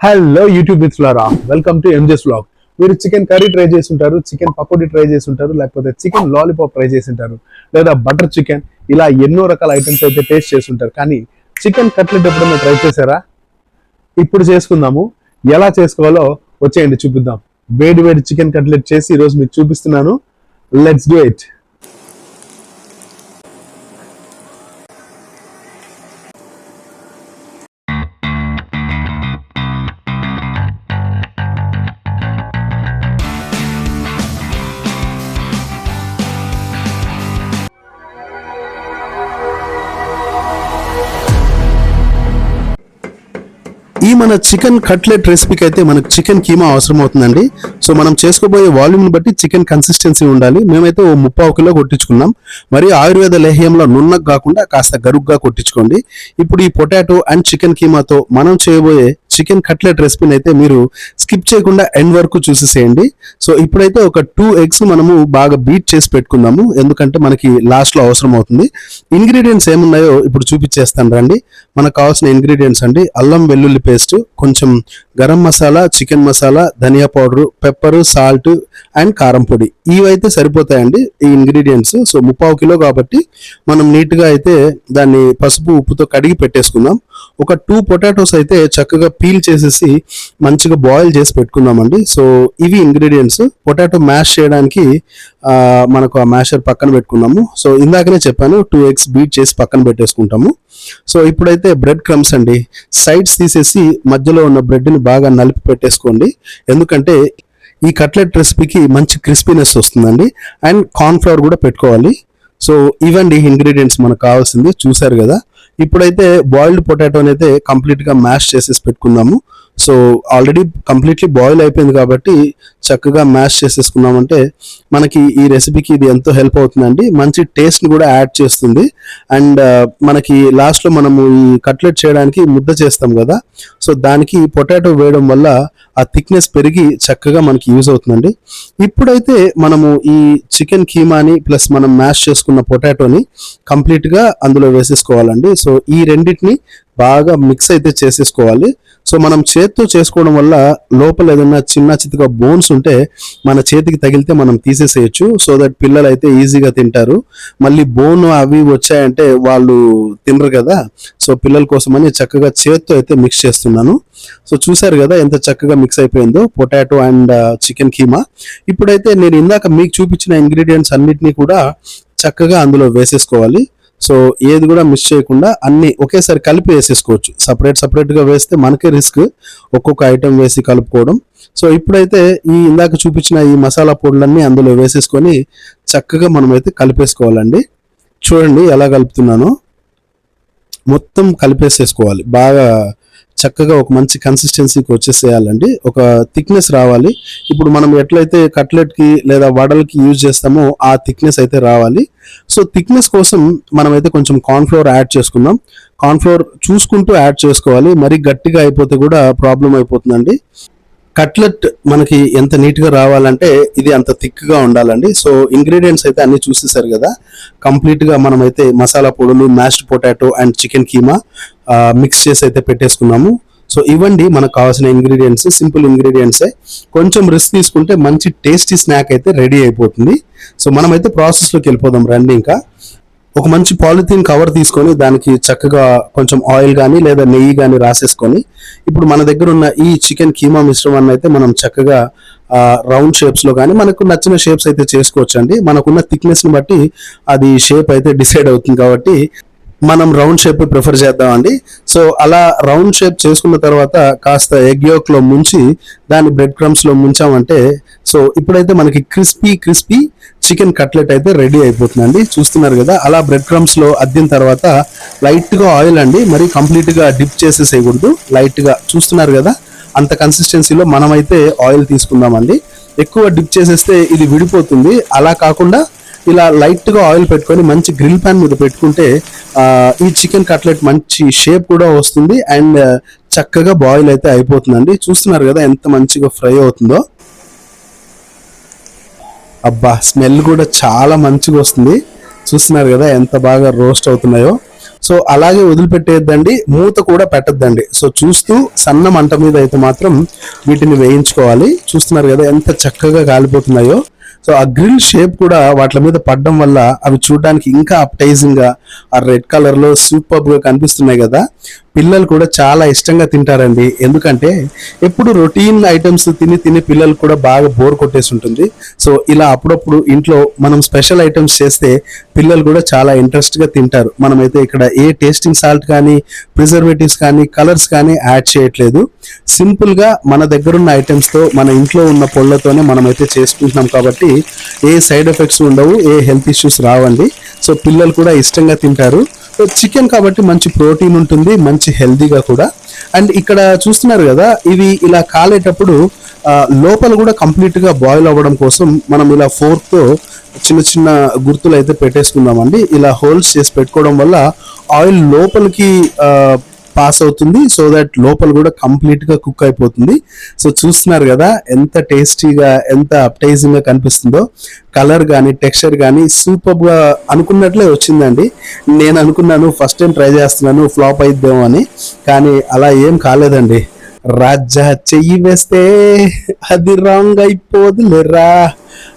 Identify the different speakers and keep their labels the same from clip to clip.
Speaker 1: Hello YouTube మిత్రులారా welcome to MJ's blog మీరు chicken curry try చేసి ఉంటారు చికెన్ పకోడీ ట్రై చేసి ఉంటారు లేకపోతే చికెన్ లాలీపాప్ ట్రై చేసి ఉంటారు లేదా బటర్ చికెన్ ఇలా ఎన్నో రకాల ఐటమ్స్ అయితే టేస్ట్ చేసి ఉంటారు కానీ చికెన్ కట్లెట్ ఎప్పుడైనా ట్రై చేశారా? ఇప్పుడు చేసుకుందాము. ఎలా చేసుకోవాలో వచ్చేయండి చూపిద్దాం. వేడి వేడి చికెన్ కట్లెట్ చేసి ఈరోజు మీకు చూపిస్తున్నాను. లెట్స్ డూ ఇట్ మన చికెన్ కట్లెట్ రెసిపీకి అయితే మనకు చికెన్ కీమా అవసరం అవుతుందండి సో మనం చేసుకోబోయే వాల్యూమ్ని బట్టి చికెన్ కన్సిస్టెన్సీ ఉండాలి. మేమైతే ఓ ముప్పావు కిలో కొట్టించుకున్నాం. మరి ఆయుర్వేద లేహ్యంలో నున్నకు కాకుండా కాస్త గరుగ్గా కొట్టించుకోండి. ఇప్పుడు ఈ పొటాటో అండ్ చికెన్ కీమాతో మనం చేయబోయే చికెన్ కట్లెట్ రెసిపీని అయితే మీరు స్కిప్ చేయకుండా ఎండ్ వరకు చూసేసేయండి. సో ఇప్పుడైతే ఒక టూ ఎగ్స్ మనము బాగా బీట్ చేసి పెట్టుకుందాము. ఎందుకంటే మనకి లాస్ట్లో అవసరం అవుతుంది ఇంగ్రీడియంట్స్ ఏమున్నాయో ఇప్పుడు చూపించేస్తాను రండి. మనకు కావాల్సిన ఇంగ్రీడియంట్స్ అండి. అల్లం వెల్లుల్లి పేస్ట్ కొంచెం గరం మసాలా చికెన్ మసాలా ధనియా పౌడరు పెప్పరు సాల్ట్ అండ్ కారం పొడి. ఇవైతే సరిపోతాయండి ఈ ఇంగ్రీడియంట్స్. సో ముప్పావు కిలో కాబట్టి మనం నీట్గా అయితే దాన్ని పసుపు ఉప్పుతో కడిగి పెట్టేసుకుందాం. ఒక టూ పొటాటోస్ అయితే చక్కగా పీల్ చేసేసి మంచిగా బాయిల్ చేసి పెట్టుకుందామండి. సో ఇవి ఇంగ్రీడియంట్స్. పొటాటో మ్యాష్ చేయడానికి మనకు ఆ మ్యాషర్ పక్కన పెట్టుకున్నాము సో ఇందాకనే చెప్పాను టూ ఎగ్స్ బీట్ చేసి పక్కన పెట్టేసుకుంటాము. సో ఇప్పుడైతే బ్రెడ్ క్రమ్స్ అండి. సైడ్స్ తీసేసి మధ్యలో ఉన్న బ్రెడ్ని బాగా నలిపి పెట్టేసుకోండి. ఎందుకంటే ఈ కట్లెట్ రెసిపీకి మంచి క్రిస్పీనెస్ వస్తుందండి. అండ్ కార్న్ఫ్లవర్ కూడా పెట్టుకోవాలి. సో ఇవండి ఇంగ్రీడియంట్స్ మనకు కావాల్సింది. చూసారు కదా? ఇప్పుడైతే బాయిల్డ్ పొటాటోని అయితే కంప్లీట్గా మ్యాష్ చేసేసి పెట్టుకుందాము సో ఆల్రెడీ కంప్లీట్లీ బాయిల్ అయిపోయింది కాబట్టి చక్కగా మ్యాష్ చేసేసుకున్నామంటే మనకి ఈ రెసిపీకి ఇది ఎంతో హెల్ప్ అవుతుందండి. మంచి టేస్ట్ని కూడా యాడ్ చేస్తుంది. అండ్ uh, మనకి లాస్ట్లో మనము ఈ కట్లెట్ చేయడానికి ముద్ద చేస్తాం కదా. సో దానికి పొటాటో వేయడం వల్ల ఆ థిక్నెస్ పెరిగి చక్కగా మనకి యూజ్ అవుతుందండి. ఇప్పుడైతే మనము ఈ చికెన్ కీమాని ప్లస్ మనం మ్యాష్ చేసుకున్న పొటాటోని కంప్లీట్గా అందులో వేసేసుకోవాలండి. సో ఈ రెండింటిని బాగా మిక్స్ అయితే చేసేసుకోవాలి. సో మనం చేత్తో చేసుకోవడం వల్ల లోపల ఏదైనా చిన్న చితగా బోన్స్ ఉంటే మన చేతికి తగిలితే మనం తీసేసేయచ్చు. సో దట్ పిల్లలు అయితే ఈజీగా తింటారు. మళ్ళీ బోన్ అవి వచ్చాయంటే వాళ్ళు తినరు కదా. సో పిల్లల కోసమని చక్కగా చేత్తో అయితే మిక్స్ చేస్తున్నాను. సో చూసారు కదా ఎంత చక్కగా మిక్స్ అయిపోయిందో పొటాటో అండ్ చికెన్ కీమా. ఇప్పుడైతే నేను ఇందాక మీకు చూపించిన ఇంగ్రీడియంట్స్ అన్నిటినీ కూడా చక్కగా అందులో వేసేసుకోవాలి. సో ఏది కూడా మిస్ చేయకుండా అన్ని ఒకేసారి కలిపి వేసేసుకోవచ్చు. సపరేట్ సపరేట్గా వేస్తే మనకే రిస్క్ ఒక్కొక్క ఐటెం వేసి కలుపుకోవడం. సో ఇప్పుడైతే ఈ ఇందాక చూపించిన ఈ మసాలా పొడులన్నీ అందులో వేసేసుకొని చక్కగా మనమైతే కలిపేసుకోవాలండి. చూడండి ఎలా కలుపుతున్నానో. మొత్తం కలిపేసేసుకోవాలి. బాగా చక్కగా ఒక మంచి కన్సిస్టెన్సీకి వచ్చేసేయాలండి. ఒక థిక్నెస్ రావాలి. ఇప్పుడు మనం ఎట్లయితే కట్లెట్కి లేదా వడలకి యూజ్ చేస్తామో ఆ థిక్నెస్ అయితే రావాలి. సో థిక్నెస్ కోసం మనమైతే కొంచెం కార్న్ఫ్లోర్ యాడ్ చేసుకుందాం. కార్న్ఫ్లోర్ చూసుకుంటూ యాడ్ చేసుకోవాలి. మరి గట్టిగా అయిపోతే కూడా ప్రాబ్లం అయిపోతుందండి. కట్లెట్ మనకి ఎంత నీట్గా రావాలంటే ఇది అంత థిక్గా ఉండాలండి. సో ఇంగ్రీడియంట్స్ అయితే అన్ని చూసేసారు కదా. కంప్లీట్గా మనమైతే మసాలా పొడులు mashed potato and chicken keema mix చేసి అయితే పెట్టేసుకున్నాము. సో ఇవ్వండి మనకు కావాల్సిన ఇంగ్రీడియంట్స్ సింపుల్ ఇంగ్రీడియంట్సే. కొంచెం రిస్క్ తీసుకుంటే మంచి టేస్టీ స్నాక్ అయితే రెడీ అయిపోతుంది. సో మనమైతే ప్రాసెస్లోకి వెళ్ళిపోదాం రండి ఇంకా. ఒక మంచి పాలిథీన్ కవర్ తీసుకొని దానికి చక్కగా కొంచెం ఆయిల్ కానీ లేదా నెయ్యి కానీ రాసేసుకొని ఇప్పుడు మన దగ్గర ఉన్న ఈ చికెన్ కీమా మిశ్రమాన్ని అయితే మనం చక్కగా రౌండ్ షేప్స్లో కానీ మనకు నచ్చిన షేప్స్ అయితే చేసుకోవచ్చు అండి మనకున్న థిక్నెస్ని బట్టి అది షేప్ అయితే డిసైడ్ అవుతుంది కాబట్టి మనం రౌండ్ షేప్ ప్రిఫర్ చేద్దామండి. సో అలా రౌండ్ షేప్ చేసుకున్న తర్వాత కాస్త ఎగ్ యోక్లో ముంచి దాన్ని బ్రెడ్ క్రమ్స్లో ముంచామంటే సో ఇప్పుడైతే మనకి క్రిస్పీ క్రిస్పీ చికెన్ కట్లెట్ అయితే రెడీ అయిపోతుందండి. చూస్తున్నారు కదా అలా బ్రెడ్ క్రమ్స్లో అద్దిన తర్వాత లైట్గా ఆయిల్ అండి. మరి కంప్లీట్గా డిప్ చేసేసేయకూడదు. లైట్గా. చూస్తున్నారు కదా అంత కన్సిస్టెన్సీలో మనమైతే ఆయిల్ తీసుకుందామండి. ఎక్కువ డిప్ చేసేస్తే ఇది విడిపోతుంది. అలా కాకుండా ఇలా లైట్గా ఆయిల్ పెట్టుకొని మంచి గ్రిల్ ప్యాన్ మీద పెట్టుకుంటే ఈ చికెన్ కట్లెట్ మంచి షేప్ కూడా వస్తుంది అండ్ చక్కగా బాయిల్ అయితే అయిపోతుందండి. చూస్తున్నారు కదా ఎంత మంచిగా ఫ్రై అవుతుందో. అబ్బా స్మెల్ కూడా చాలా మంచిగా వస్తుంది. చూస్తున్నారు కదా ఎంత బాగా రోస్ట్ అవుతున్నాయో. సో అలాగే వదిలిపెట్టేద్దండి మూత కూడా పెట్టద్దండి. సో చూస్తూ సన్న మంట మీద అయితే మాత్రం వీటిని వేయించుకోవాలి. చూస్తున్నారు కదా ఎంత చక్కగా కాలిపోతున్నాయో. సో ఆ గ్రిల్ షేప్ కూడా వాటి మీద పడడం వల్ల అవి చూడడానికి ఇంకా అప్టైజింగ్గా ఆ రెడ్ కలర్లో సూపర్గా కనిపిస్తున్నాయి కదా. పిల్లలు కూడా చాలా ఇష్టంగా తింటారండి. ఎందుకంటే ఎప్పుడు రొటీన్ ఐటమ్స్ తిని తిని పిల్లలు కూడా బాగా బోర్ కొట్టేసి ఉంటుంది. సో ఇలా అప్పుడప్పుడు ఇంట్లో మనం స్పెషల్ ఐటమ్స్ చేస్తే పిల్లలు కూడా చాలా ఇంట్రెస్ట్గా తింటారు. మనమైతే ఇక్కడ ఏ టేస్టింగ్ సాల్ట్ కానీ ప్రిజర్వేటివ్స్ కానీ కలర్స్ కానీ యాడ్ చేయట్లేదు. సింపుల్గా మన దగ్గర ఉన్న ఐటమ్స్తో మన ఇంట్లో ఉన్న పొళ్ళతోనే మనమైతే చేసుకుంటున్నాం కాబట్టి కాబట్టి ఏ సైడ్ ఎఫెక్ట్స్ ఉండవు ఏ హెల్త్ ఇష్యూస్ రావండి. సో పిల్లలు కూడా ఇష్టంగా తింటారు. సో చికెన్ కాబట్టి మంచి ప్రోటీన్ ఉంటుంది మంచి హెల్తీగా కూడా. అండ్ ఇక్కడ చూస్తున్నారు కదా ఇవి ఇలా కాలేటప్పుడు లోపల కూడా కంప్లీట్గా బాయిల్ అవ్వడం కోసం మనం ఇలా ఫోర్క్తో చిన్న చిన్న గుర్తులు అయితే పెట్టేసుకుందామండి. ఇలా హోల్స్ చేసి పెట్టుకోవడం వల్ల ఆయిల్ లోపలికి పాస్ అవుతుంది సో దట్ లోపల కూడా కంప్లీట్గా కుక్ అయిపోతుంది. సో చూస్తున్నారు కదా ఎంత టేస్టీగా ఎంత అప్టైజింగ్గా కనిపిస్తుందో. కలర్ కానీ టెక్స్చర్ కానీ సూపర్గా అనుకున్నట్లే వచ్చిందండి. నేను అనుకున్నాను ఫస్ట్ టైం ట్రై చేస్తున్నాను ఫ్లాప్ అయిద్దాం అని. కానీ అలా ఏం కాలేదండి. రాజా చెయ్యి వేస్తే అది రాంగ్ అయిపోదులేరా?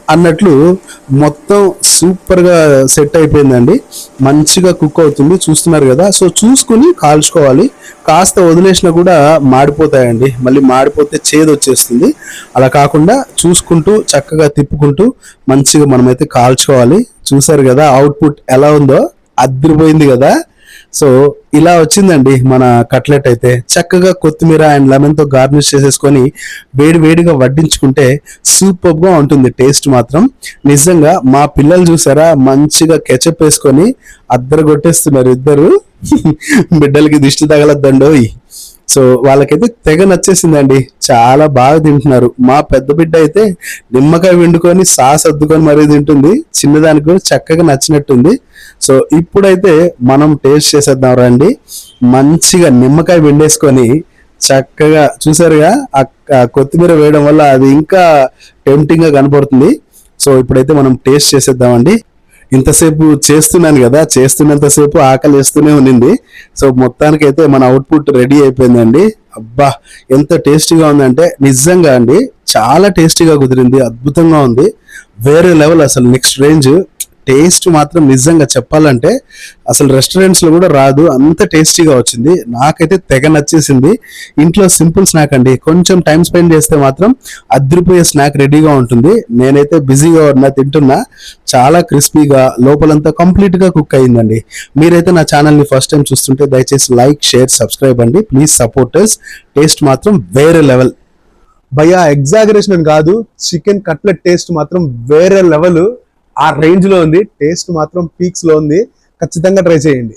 Speaker 1: అన్నట్లు మొత్తం సూపర్గా సెట్ అయిపోయిందండి. మంచిగా కుక్ అవుతుంది చూస్తున్నారు కదా. సో చూసుకుని కాల్చుకోవాలి. కాస్త వదిలేసినా కూడా మాడిపోతాయండి. మళ్ళీ మాడిపోతే చేదు వచ్చేస్తుంది. అలా కాకుండా చూసుకుంటూ చక్కగా తిప్పుకుంటూ మంచిగా మనమైతే కాల్చుకోవాలి. చూసారు కదా అవుట్పుట్ ఎలా ఉందో? అద్దరిపోయింది కదా. సో ఇలా వచ్చిందండి మన కట్లెట్ అయితే. చక్కగా కొత్తిమీర అండ్ లెమన్తో గార్నిష్ చేసేసుకొని వేడి వేడిగా వడ్డించుకుంటే సూపర్గా ఉంటుంది టేస్ట్ మాత్రం. నిజంగా మా పిల్లలు చూసారా మంచిగా కెచప్ వేసుకొని అద్దరు కొట్టేస్తున్నారు ఇద్దరు. బిడ్డలకి దిష్టి తగలద్దండోయ్. సో వాళ్ళకైతే తెగ నచ్చేసిందండి. చాలా బాగా తింటున్నారు. మా పెద్ద బిడ్డ అయితే నిమ్మకాయ వండుకొని సాస్ అద్దుకొని మరీ తింటుంది. చిన్నదానికి కూడా చక్కగా నచ్చినట్టుంది. సో ఇప్పుడైతే మనం టేస్ట్ చేసేద్దాం రండి. మంచిగా నిమ్మకాయ వెండేసుకొని చక్కగా చూసారుగా ఆ కొత్తిమీర వేయడం వల్ల అది ఇంకా టెంప్టింగ్గా కనపడుతుంది. సో ఇప్పుడైతే మనం టేస్ట్ చేసేద్దామండి. ఇంతసేపు చేస్తున్నాను కదా చేస్తున్నంతసేపు ఆకలి వేస్తూనే ఉన్నింది. సో మొత్తానికి అయితే మన అవుట్పుట్ రెడీ అయిపోయిందండి. అబ్బా ఎంత టేస్టీగా ఉందంటే నిజంగా అండి చాలా టేస్టీగా కుదిరింది అద్భుతంగా ఉంది. వేరే లెవెల్ అసలు నెక్స్ట్ రేంజ్ టేస్ట్ మాత్రం నిజంగా చెప్పాలంటే అసలు రెస్టారెంట్స్లో కూడా రాదు. అంత టేస్టీగా వచ్చింది. నాకైతే తెగ నచ్చేసింది. ఇంట్లో సింపుల్ స్నాక్ అండి. కొంచెం టైం స్పెండ్ చేస్తే మాత్రం అదిరిపోయే స్నాక్ రెడీగా ఉంటుంది. నేనైతే బిజీగా ఉన్నా తింటున్నా. చాలా క్రిస్పీగా లోపలంతా కంప్లీట్గా కుక్ అయిందండి. మీరైతే నా ఛానల్ని ఫస్ట్ టైం చూస్తుంటే దయచేసి లైక్ షేర్ సబ్స్క్రైబ్ అండి. ప్లీజ్ సపోర్టర్స్ టేస్ట్ మాత్రం వేరే లెవెల్ భయ్యా ఎగ్జాగరేషన్ అని కాదు. చికెన్ కట్లెట్ టేస్ట్ మాత్రం వేరే లెవెల్ ఆ రేంజ్లో ఉంది. టేస్ట్ మాత్రం పీక్స్లో ఉంది. ఖచ్చితంగా ట్రై చేయండి.